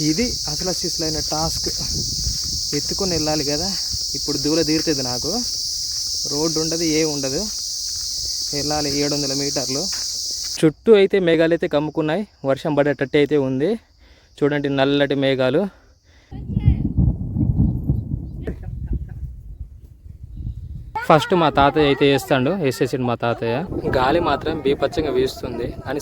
ఇది అసలు అసలైన టాస్క్. ఎత్తుకొని వెళ్ళాలి కదా. ఇప్పుడు దూల తీరుతుంది నాకు. రోడ్డు ఉండదు ఏ ఉండదు. వెళ్ళాలి ఏడు వందల మీటర్లు. చుట్టూ అయితే మేఘాలు అయితే కమ్ముకున్నాయి. వర్షం పడేటట్టు అయితే ఉంది. చూడండి నల్లటి మేఘాలు. ఫస్ట్ మా తాతయ్య అయితే వేస్తాడు. వేసేసిండు మా తాతయ్య. గాలి మాత్రం బీపచ్చంగా వీస్తుంది. అని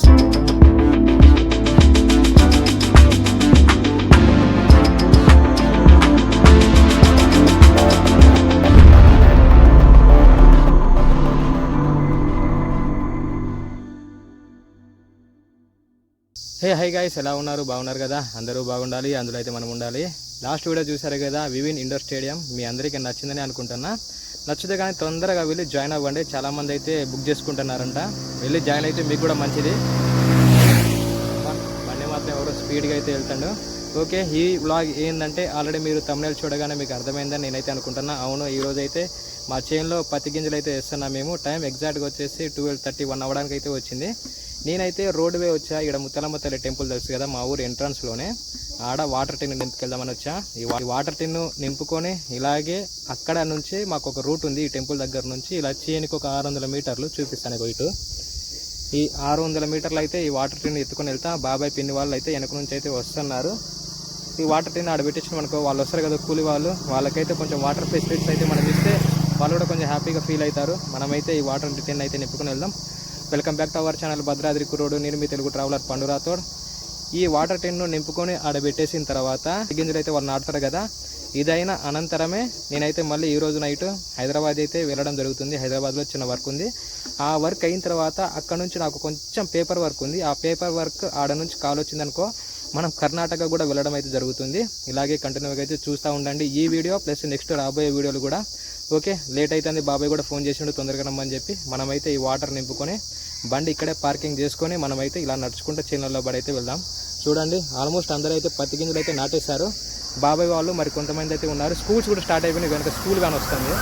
హే హై గాయస్ ఎలా ఉన్నారు? బాగున్నారు కదా? అందరూ బాగుండాలి అందులో అయితే మనం ఉండాలి. లాస్ట్ వీడియో చూసారు కదా వివిన్ ఇండోర్ స్టేడియం మీ అందరికీ నచ్చిందని అనుకుంటున్నా. నచ్చితే కానీ తొందరగా వెళ్ళి జాయిన్ అవ్వండి. చాలామంది అయితే బుక్ చేసుకుంటున్నారంట. వెళ్ళి జాయిన్ అయితే మీకు కూడా మంచిది. బండి మాత్రం ఎవరో స్పీడ్గా అయితే వెళ్తాడు. ఓకే ఈ బ్లాగ్ ఏంటంటే ఆల్రెడీ మీరు తమిళ చూడగానే మీకు అర్థమైందని నేనైతే అనుకుంటున్నా. అవును ఈ రోజు అయితే మా చేనులో పత్తి గింజలు అయితే వేస్తున్నాం మేము. టైం ఎగ్జాక్ట్గా వచ్చేసి ట్వెల్వ్ థర్టీ వన్ అవ్వడానికి అయితే వచ్చింది. నేనైతే రోడ్ వే వచ్చా ఇక్కడ ముత్తలమ్మ తల్లి టెంపుల్ తెలుసు కదా మా ఊరు ఎంట్రన్స్లోనే ఆడ వాటర్ టిన్ నింపుకెళ్దామని వచ్చా. ఈ వాటర్ టిన్ నింపుకొని ఇలాగే అక్కడ నుంచి మాకు ఒక రూట్ ఉంది ఈ టెంపుల్ దగ్గర నుంచి. ఇలా చేనికి ఒక ఆరు వందల మీటర్లు చూపిస్తాను ఇటు. ఈ ఆరు వందల మీటర్లు అయితే ఈ వాటర్ టిన్ ఎత్తుకొని వెళ్తా. బాబాయ్ పిన్ని వాళ్ళు అయితే వెనక నుంచి అయితే వస్తున్నారు. ఈ వాటర్ టిన్ ఆడ పెట్టించిన మనకు వాళ్ళు వస్తారు కదా కూలి వాళ్ళు. వాళ్ళకైతే కొంచెం వాటర్ ఫెసిలిటీస్ అయితే మనం ఇస్తే వాళ్ళు కూడా కొంచెం హ్యాపీగా ఫీల్ అవుతారు. మనమైతే ఈ వాటర్ టిన్ అయితే నింపుకొని వెళ్దాం. Welcome back to our channel Bhadradri కురోడు నేను మీ తెలుగు ట్రావెలర్ పండురాథోడ్ ఈ వాటర్ టెన్ను నింపుకొని ఆడబెట్టేసిన తర్వాత గింజలు అయితే వాళ్ళు నాటుతారు కదా ఇదైన అనంతరమే నేనైతే మళ్ళీ ఈ రోజు నైట్ హైదరాబాద్ అయితే వెళ్ళడం జరుగుతుంది. హైదరాబాద్లో చిన్న వర్క్ ఉంది. ఆ వర్క్ అయిన తర్వాత అక్కడ నుంచి నాకు కొంచెం పేపర్ వర్క్ ఉంది. ఆ పేపర్ వర్క్ ఆడ నుంచి కాల్ వచ్చిందనుకో మనం కర్ణాటక కూడా వెళ్ళడం అయితే జరుగుతుంది. ఇలాగే కంటిన్యూగా అయితే చూస్తూ ఉండండి ఈ వీడియో ప్లస్ నెక్స్ట్ రాబోయే వీడియోలు కూడా ఓకే లేట్ అవుతుంది బాబాయ్ కూడా ఫోన్ చేసిండు తొందరగా రమ్మని చెప్పి. మనమైతే ఈ వాటర్ నింపుకొని బండి ఇక్కడే పార్కింగ్ చేసుకొని మనమైతే ఇలా నడుచుకుంటూ చేనుల్లో పడి అయితే వెళ్దాం. చూడండి ఆల్మోస్ట్ అందరూ అయితే పత్తి గింజలు అయితే నాటేశారు. బాబాయ్ వాళ్ళు మరి కొంతమంది అయితే ఉన్నారు. స్కూల్స్ కూడా స్టార్ట్ అయిపోయినాయి కనుక స్కూల్ కానీ వస్తుంది.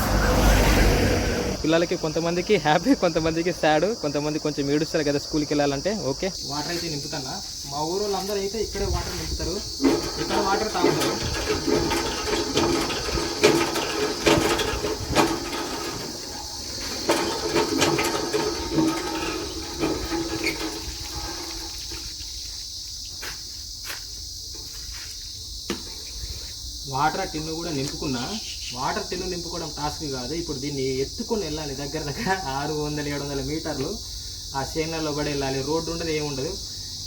పిల్లలకి కొంతమందికి హ్యాపీ కొంతమందికి సాడ్ కొంతమంది కొంచెం ఏడుస్తారు కదా స్కూల్కి వెళ్ళాలంటే. ఓకే వాటర్ అయితే నింపుతానా మా ఊరు వాళ్ళందరూ అయితే ఇక్కడే వాటర్ నింపుతారు. ఇక్కడ వాటర్ తాగుతారు. వాటర్ టిన్ను కూడా నింపుకున్నా. వాటర్ టిన్ను నింపుకోవడం టాస్క్ కాదు. ఇప్పుడు దీన్ని ఎత్తుకొని వెళ్ళాలి దగ్గర దగ్గర ఆరు వందల ఏడు వందల మీటర్లు. ఆ చేనులలో పడి వెళ్ళాలి. రోడ్డు ఉండదు ఏముండదు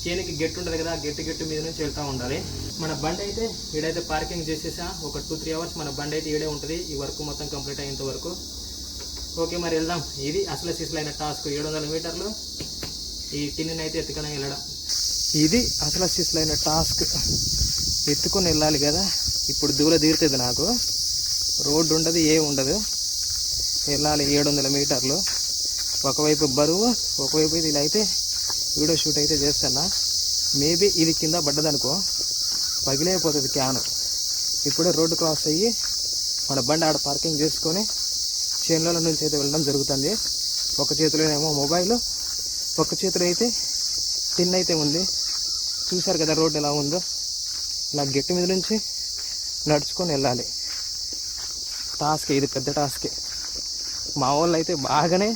చేనికి గెట్టు ఉంటుంది కదా ఆ గెట్టు గెట్టు మీద నుంచి వెళ్తూ ఉండాలి. మన బండి అయితే ఈడైతే పార్కింగ్ చేసేసా. ఒక టూ త్రీ అవర్స్ మన బండి అయితే ఈడే ఉంటుంది. ఈ వర్క్ మొత్తం కంప్లీట్ అయ్యేంత వరకు. ఓకే మరి వెళ్దాం. ఇది అసలు సిసలైన టాస్క్. ఏడు వందల మీటర్లు ఈ టిన్నునైతే అయితే వెళ్ళడం. ఇది అసలు సిసలైన టాస్క్. ఎత్తుకొని వెళ్ళాలి కదా. ఇప్పుడు దూల తీరుతుంది నాకు. రోడ్డు ఉండదు ఏ ఉండదు. వెళ్ళాలి ఏడు వందల మీటర్లు. ఒకవైపు బరువు ఒకవైపు ఇది. ఇలా అయితే వీడియో షూట్ అయితే చేస్తున్నా. మేబీ ఇది కింద పడ్డదనుకో పగిలేపోతుంది క్యాన్. ఇప్పుడే రోడ్డు క్రాస్ అయ్యి మన బండి ఆడ పార్కింగ్ చేసుకొని చేనుల నుంచి అయితే వెళ్ళడం జరుగుతుంది. ఒక చేతిలోనేమో మొబైల్ ఒక చేతిలో అయితే టిన్ అయితే ఉంది. చూశారు కదా రోడ్డు ఎలా ఉందో. ఇలా గట్టి మీద నుంచి నడుచుకొని వెళ్ళాలి. టాస్క్ ఇది పెద్ద టాస్కే మా వాళ్ళు అయితే బాగానే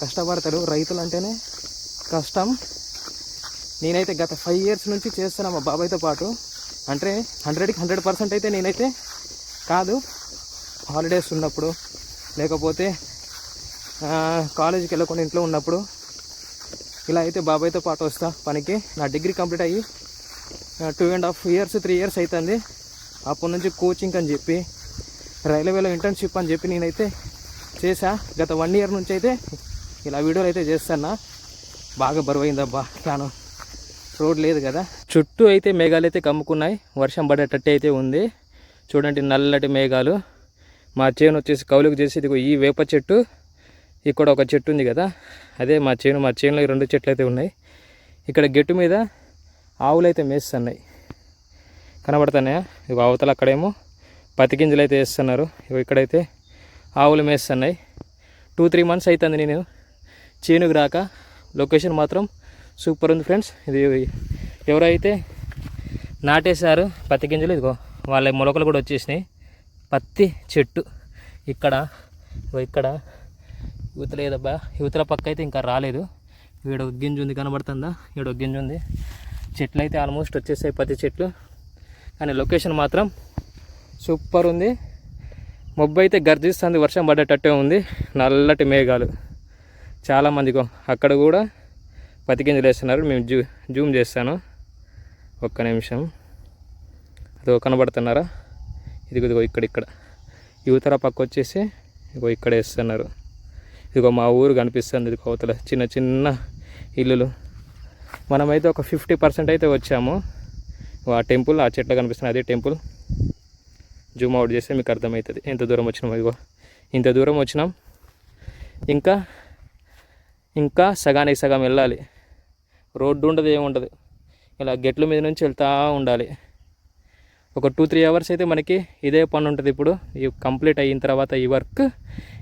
కష్టపడతారు. రైతులు అంటేనే కష్టం. నేనైతే గత ఫైవ్ ఇయర్స్ నుంచి చేస్తున్నా మా బాబాయ్తో పాటు. అంటే హండ్రెడ్కి హండ్రెడ్ పర్సెంట్ అయితే నేనైతే కాదు హాలిడేస్ ఉన్నప్పుడు. లేకపోతే కాలేజీకి వెళ్ళకుండా ఇంట్లో ఉన్నప్పుడు. ఇలా అయితే బాబాయ్తో పాటు వస్తా. పనికి నా డిగ్రీ కంప్లీట్ అయ్యి two and half years three years అవుతుంది అప్పటి నుంచి కోచింగ్ అని చెప్పి రైల్వేలో ఇంటర్న్షిప్ అని చెప్పి నేనైతే చేశా. గత వన్ ఇయర్ నుంచి అయితే ఇలా వీడియోలు అయితే చేస్తానా బాగా బరువైందబ్బా క్యాను రోడ్ లేదు కదా. చుట్టూ అయితే మేఘాలు అయితే కమ్ముకున్నాయి. వర్షం పడేటట్టే అయితే ఉంది. చూడండి నల్లటి మేఘాలు. మా చేను వచ్చేసి కౌలుకు చేసి ఇదిగో ఈ వేప చెట్టు. ఇక్కడ ఒక చెట్టు ఉంది కదా. అదే మా చేను మా చేనులో రెండు చెట్లు అయితే ఉన్నాయి. ఇక్కడ గెట్టు మీద ఆవులు అయితే మేస్తున్నాయి. కనబడుతున్నాయా ఇవి అవతల అక్కడేమో పత్తి గింజలు అయితే వేస్తున్నారు. ఇగో ఇక్కడైతే ఆవులు మేస్తున్నాయి. టూ త్రీ మంత్స్ అవుతుంది నేను చేనుకు రాక. లొకేషన్ మాత్రం సూపర్ ఉంది ఫ్రెండ్స్ ఇది ఎవరైతే నాటేశారు పత్తి గింజలు ఇదిగో వాళ్ళ మొలకలు కూడా వచ్చేసినాయి. పత్తి చెట్టు ఇక్కడ ఇక్కడ యువతలేదబ్బా యువతల పక్క అయితే ఇంకా రాలేదు. ఈడ గింజ ఉంది కనబడుతుందా? ఈడ గింజ ఉంది. చెట్లు అయితే ఆల్మోస్ట్ వచ్చేసాయి పత్తి చెట్లు. కానీ లొకేషన్ మాత్రం సూపర్ ఉంది. మొబ్బు అయితే గర్జిస్తుంది వర్షం పడేటట్టే ఉంది. నల్లటి మేఘాలు. చాలామంది అక్కడ కూడా పత్తి గింజలు వేస్తున్నారు. మేము జూ జూమ్ చేస్తాను. ఒక్క నిమిషం. అదో కనబడుతున్నారా? ఇదిగో ఇదిగో ఇక్కడ ఇక్కడ. యువతల పక్క వచ్చేసి ఇగో ఇక్కడ వేస్తున్నారు. ఇదిగో మా ఊరు కనిపిస్తుంది. ఇది అవతల చిన్న చిన్న ఇల్లులు. మనమైతే ఒక ఫిఫ్టీ పర్సెంట్ అయితే వచ్చాము. ఆ టెంపుల్ ఆ చెట్లు కనిపిస్తున్నాయి అదే టెంపుల్. జూమ్ అవుట్ చేస్తే మీకు అర్థమవుతుంది. ఎంత దూరం వచ్చినాం ఇదిగో ఇంత దూరం వచ్చినాం. ఇంకా ఇంకా సగానికి సగం వెళ్ళాలి. రోడ్డు ఉండదు ఏముండదు ఇలా గెట్ల మీద నుంచి వెళ్తూ ఉండాలి. ఒక టూ త్రీ అవర్స్ అయితే మనకి ఇదే పని ఉంటుంది ఇప్పుడు. ఈ కంప్లీట్ అయిన తర్వాత ఈ వర్క్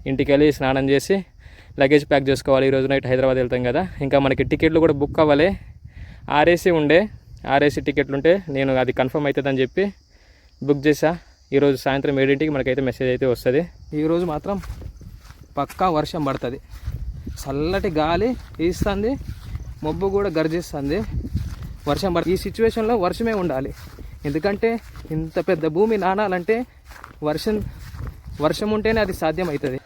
ఇంటికి వెళ్ళి స్నానం చేసి లగేజ్ ప్యాక్ చేసుకోవాలి. ఈరోజు నైట్ హైదరాబాద్ వెళ్తాం కదా. ఇంకా మనకి టికెట్లు కూడా బుక్ అవ్వాలి. ఆర్ఏసీ ఉండే. ఆర్ఏసీ టికెట్లు ఉంటే నేను అది కన్ఫర్మ్ అవుతుందని చెప్పి బుక్ చేసా ఈరోజు సాయంత్రం ఏడింటికి మనకైతే మెసేజ్ అయితే వస్తుంది. ఈరోజు మాత్రం పక్కా వర్షం పడుతుంది. చల్లటి గాలి వీస్తుంది. మబ్బు కూడా గర్జిస్తుంది. వర్షం పడుతుంది ఈ సిచ్యువేషన్లో వర్షమే ఉండాలి. ఎందుకంటే ఇంత పెద్ద భూమి నానాలంటే వర్షం వర్షం ఉంటేనే అది సాధ్యం అవుతుంది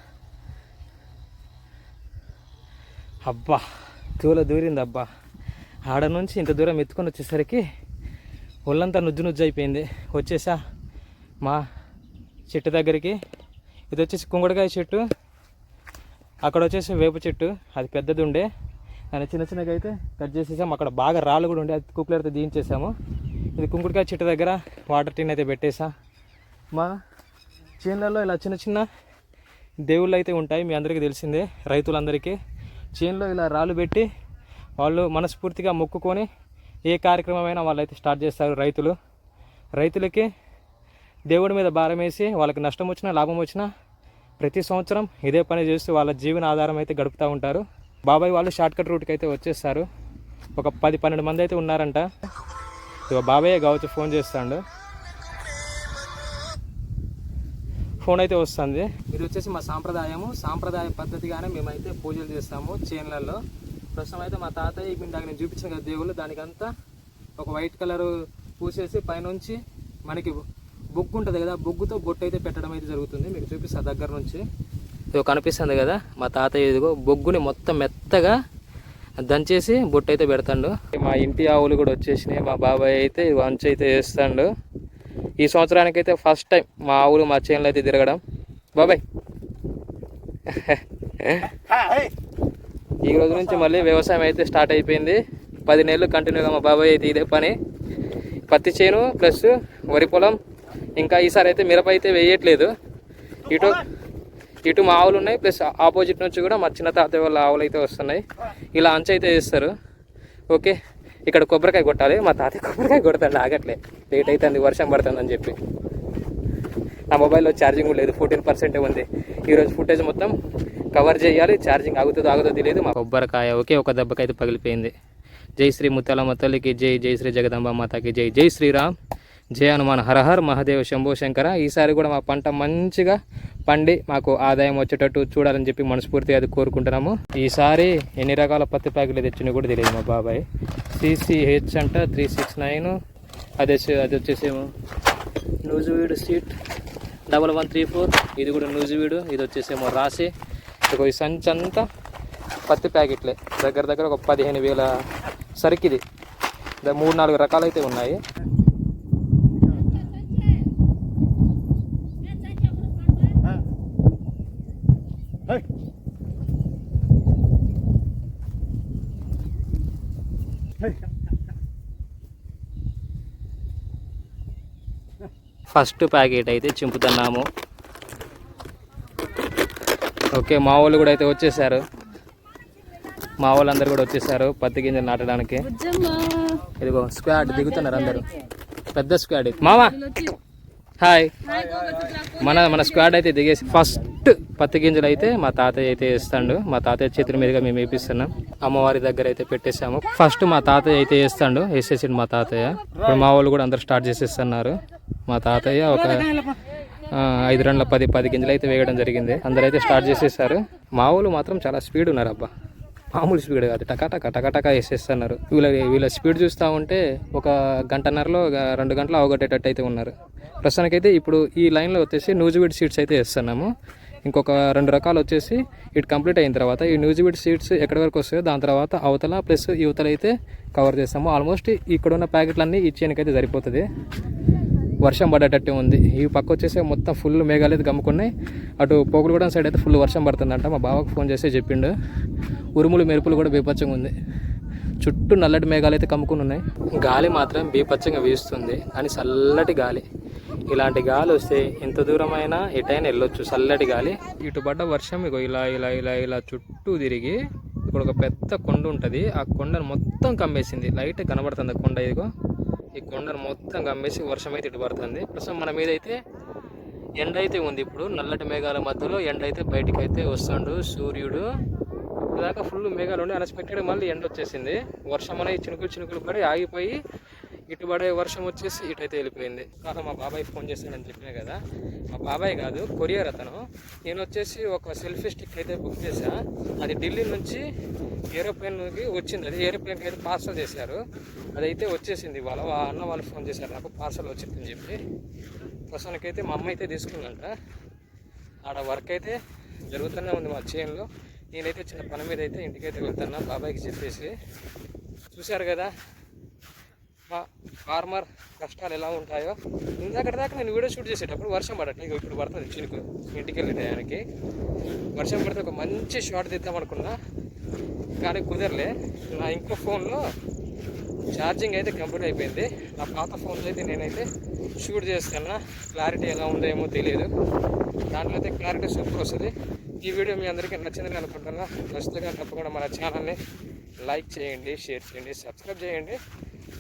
అబ్బా తూల దూరింది అబ్బా. ఆడ నుంచి ఇంత దూరం ఎత్తుకొని వచ్చేసరికి ఒళ్ళంతా నుజ్జు నుజ్జు అయిపోయింది. వచ్చేసా మా చెట్టు దగ్గరికి. ఇది వచ్చేసి కుంగుడుకాయ చెట్టు. అక్కడ వచ్చేసి వేప చెట్టు. అది పెద్దది ఉండే. దాన్ని చిన్న చిన్నగా అయితే కట్ చేసేసాము అక్కడ బాగా రాళ్ళు కూడా ఉండే. అది కుక్కలతో దించేసాము. ఇది కుంకుడుకాయ చెట్టు దగ్గర వాటర్ టిన్ అయితే పెట్టేసా. మా చేనులలో ఇలా చిన్న చిన్న దేవుళ్ళు అయితే ఉంటాయి. మీ అందరికీ తెలిసిందే. రైతులందరికీ. చేనులో ఇలా రాళ్ళు పెట్టి వాళ్ళు మనస్ఫూర్తిగా మొక్కుకొని ఏ కార్యక్రమమైనా వాళ్ళైతే స్టార్ట్ చేస్తారు రైతులు. రైతులకి దేవుడి మీద భారం వేసి వాళ్ళకి నష్టం వచ్చినా లాభం వచ్చినా ప్రతి సంవత్సరం ఇదే పని చేస్తూ వాళ్ళ జీవన ఆధారం అయితే గడుపుతూ ఉంటారు. బాబాయ్ వాళ్ళు షార్ట్కట్ రూట్కి అయితే వచ్చేస్తారు. ఒక పది పన్నెండు మంది అయితే ఉన్నారంట. ఇక బాబాయ్ కావచ్చు ఫోన్ చేస్తాడు. ఫోన్ అయితే వస్తుంది. ఇది వచ్చేసి మా సాంప్రదాయము. సాంప్రదాయ పద్ధతిగానే మేమైతే పూజలు చేస్తాము చేన్లలో. ప్రస్తుతం అయితే మా తాతయ్య మేము దానికి నేను చూపించిన కదా దేవుళ్ళు దానికంతా ఒక వైట్ కలర్ పూసేసి పైనుంచి మనకి బొగ్గు ఉంటుంది కదా బొగ్గుతో బొట్టు అయితే పెట్టడం అయితే జరుగుతుంది. మీకు చూపిస్తా దగ్గర నుంచి. ఇదిగో కనిపిస్తుంది కదా మా తాతయ్య ఇదిగో బొగ్గుని మొత్తం మెత్తగా దంచేసి బొట్టు అయితే పెడతాడు. మా ఇంటి ఆవులు కూడా వచ్చేసినాయి. మా బాబాయ్ అయితే ఇవి అయితే వేస్తాడు. ఈ సంవత్సరానికి అయితే ఫస్ట్ టైం మా ఆవులు మా చేనులు అయితే తిరగడం. బాబాయ్. ఈ రోజు నుంచి మళ్ళీ వ్యవసాయం అయితే స్టార్ట్ అయిపోయింది. పది నెలలు కంటిన్యూగా మా బాబాయ్ అయితే ఇదే పని. పత్తి చేను ప్లస్ వరి పొలం. ఇంకా ఈసారి అయితే మిరప అయితే వేయట్లేదు. ఇటు ఇటు మా ఆవులు ఉన్నాయి ప్లస్ ఆపోజిట్ నుంచి కూడా మా చిన్న తాతయ్య వాళ్ళ ఆవులు అయితే వస్తున్నాయి. ఇలా అంచు అయితే వేస్తారు. ఓకే. ఇక్కడ కొబ్బరికాయ కొట్టాలి మా తాతయ్య కొబ్బరికాయ కొడతాడు ఆగట్లే. లేట్ అవుతుంది వర్షం పడుతుందని చెప్పి. నా మొబైల్లో ఛార్జింగ్ కూడా లేదు ఫోర్టీన్ పర్సెంటే ఉంది ఈరోజు ఫుటేజ్ మొత్తం కవర్ చేయాలి ఛార్జింగ్ ఆగుతుందో ఆగుతుందో తెలియదు మా కొబ్బరికాయ ఒకే ఒక దెబ్బకైతే పగిలిపోయింది. జై శ్రీ ముత్యాలమ్మ తల్లికి జై జై శ్రీ జగదంబ మాతకి జై. జై శ్రీరామ్ జై హనుమాన్ హరహర్ మహాదేవ్ శంభో శంకర. ఈసారి కూడా మా పంట మంచిగా పండి మాకు ఆదాయం వచ్చేటట్టు చూడాలని చెప్పి మనస్ఫూర్తిగా అది కోరుకుంటున్నాము. ఈసారి ఎన్ని రకాల పత్తి ప్యాకెట్లు తెచ్చినా కూడా తెలియదు మా బాబాయ్. సిసిహెచ్ అంట త్రీ సిక్స్ నైన్. అదే అది వచ్చేసేమో Nuzvid seat. Double one three four. ఇది కూడా నూజువీడు. ఇది వచ్చేసేమో రాసి ఇక ఈ సంచి అంతా పత్తి ప్యాకెట్లే. దగ్గర దగ్గర ఒక పదిహేను వేల సరికిది. మూడు నాలుగు రకాలు అయితే ఉన్నాయి. ఫస్ట్ ప్యాకెట్ అయితే చింపుతున్నాము. ఓకే మా వాళ్ళు కూడా అయితే వచ్చేసారు. మా వాళ్ళందరూ కూడా వచ్చేసారు పత్తి గింజలు నాటడానికి. ఇదిగో స్క్వాడ్ దిగుతున్నారు అందరూ. పెద్ద స్క్వాడ్. మామా? హాయ్ మన మన స్క్వాడ్ అయితే దిగేసి ఫస్ట్ ఫస్ట్ పత్తి గింజలు అయితే మా తాతయ్య అయితే వేస్తాడు. మా తాతయ్య చేతుల మీదుగా మేము వేపిస్తున్నాం. అమ్మవారి దగ్గర అయితే పెట్టేసాము ఫస్ట్ మా తాతయ్య అయితే వేస్తాడు. వేసేసిండు మా తాతయ్య. ఇప్పుడు మా వాళ్ళు కూడా అందరు స్టార్ట్ చేసేస్తున్నారు. మా తాతయ్య ఒక ఐదు రెండుల పది పది గింజలు అయితే వేయడం జరిగింది. అందరూ అయితే స్టార్ట్ చేసేసారు. మా వాళ్ళు మాత్రం చాలా స్పీడ్ ఉన్నారు అబ్బా. మామూలు స్పీడ్ కాదు. టకాటక టకాటక వేసేస్తున్నారు. వీళ్ళ వీళ్ళ స్పీడ్ చూస్తూ ఉంటే ఒక గంటన్నరలో రెండు గంటలు అవగొట్టేటట్టు అయితే ఉన్నారు. ప్రస్తుతానికైతే ఇప్పుడు ఈ లైన్లో వచ్చేసి నూజువీడ్ సీట్స్ అయితే వేస్తున్నాము. ఇంకొక రెండు రకాలు వచ్చేసి ఇటు కంప్లీట్ అయిన తర్వాత ఈ న్యూజివిడ్ సీట్స్ ఎక్కడి వరకు వస్తాయో దాని తర్వాత అవతల ప్లస్ యువతల అయితే కవర్ చేస్తాము. ఆల్మోస్ట్ ఇక్కడ ఉన్న ప్యాకెట్లన్నీ ఈ చేనుకైతే సరిపోతుంది. వర్షం పడేటట్టే ఉంది. ఈ పక్క వచ్చేసి మొత్తం ఫుల్ మేఘాలు అయితే గమ్ముకున్నాయి. అటు పోగులగూడెం సైడ్ అయితే ఫుల్ వర్షం పడుతుందంట. మా బావకు ఫోన్ చేసి చెప్పిండు. ఉరుములు మెరుపులు కూడా బీపచ్చంగా ఉంది. చుట్టూ నల్లటి మేఘాలు అయితే కమ్ముకుని ఉన్నాయి. గాలి మాత్రం బీపచ్చంగా వీస్తుంది. అని చల్లటి గాలి. ఇలాంటి గాలి వస్తే ఎంత దూరమైనా ఎటైనా వెళ్ళొచ్చు. చల్లటి గాలి. ఇటు పడ్డ వర్షం ఇగో ఇలా ఇలా ఇలా ఇలా చుట్టూ తిరిగి ఇప్పుడు ఒక పెద్ద కొండ ఉంటుంది. ఆ కొండను మొత్తం కమ్మేసింది. లైట్ కనబడుతుంది ఆ కొండ ఇదిగో. ఈ కొండను మొత్తం కమ్మేసి వర్షం అయితే ఇటు పడుతుంది. ప్రస్తుతం మన మీద అయితే ఎండ అయితే ఉంది ఇప్పుడు. నల్లటి మేఘాల మధ్యలో ఎండ అయితే బయటికి అయితే వస్తుండు సూర్యుడు. ఇప్పుడు దాకా ఫుల్ మేఘాలు ఉండి అన్ఎక్స్పెక్టెడ్ మళ్ళీ ఎండ వచ్చేసింది. వర్షం అనేది చినుకులు చినుకులు పడి ఆగిపోయి ఇటు పడే వర్షం వచ్చేసి ఇటైతే వెళ్ళిపోయింది. కాదు మా బాబాయ్ ఫోన్ చేశాడని చెప్పినా కదా. మా బాబాయ్ కాదు కొరియర్ అతను. నేను వచ్చేసి ఒక సెల్ఫీ స్టిక్ అయితే బుక్ చేశా. అది ఢిల్లీ నుంచి ఏరోప్లేన్కి వచ్చింది. అది ఏరోప్లేన్కి అయితే పార్సల్ చేశారు. అదైతే వచ్చేసింది. వాళ్ళ అన్న వాళ్ళు ఫోన్ చేశారు నాకు పార్సల్ వచ్చిందని చెప్పి. ప్రస్తుతానికైతే మా అమ్మ అయితే తీసుకుందంట. ఆడ వర్క్ అయితే జరుగుతూనే ఉంది మా చేయంలో నేనైతే చిన్న పని మీద అయితే ఇంటికైతే వెళ్తున్నా బాబాయ్కి చెప్పేసి. చూశారు కదా ఫార్మర్ కష్టాలు ఎలా ఉంటాయో. ఇందాక దాకా నేను వీడియో షూట్ చేసేటప్పుడు వర్షం పడట్లేదు ఇప్పుడు పడుతుంది చినుకు. ఇంటికి వెళ్ళే టయానికి. వర్షం పడితే ఒక మంచి షాట్ తీద్దాం అనుకున్నా. కానీ కుదరలే. నా ఇంకో ఫోన్లో ఛార్జింగ్ అయితే కంప్లీట్ అయిపోయింది. నా పాత ఫోన్లో అయితే నేనైతే షూట్ చేస్తున్నా. క్లారిటీ ఎలా ఉందో ఏమో తెలియదు. దాంట్లో అయితే క్లారిటీ సూపర్ వస్తుంది. ఈ వీడియో మీ అందరికీ నచ్చిందని అనుకుంటున్నా. ఖచ్చితంగా తప్పకుండా మన ఛానల్ని లైక్ చేయండి షేర్ చేయండి సబ్స్క్రైబ్ చేయండి.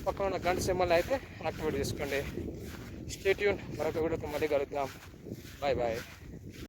పక్కన ఉన్న గంట సింబల్ అయితే యాక్టివేట్ చేసుకోండి. స్టేట్యూన్ మరొక వీడియోతో మళ్ళీ కలుద్దాం. Bye bye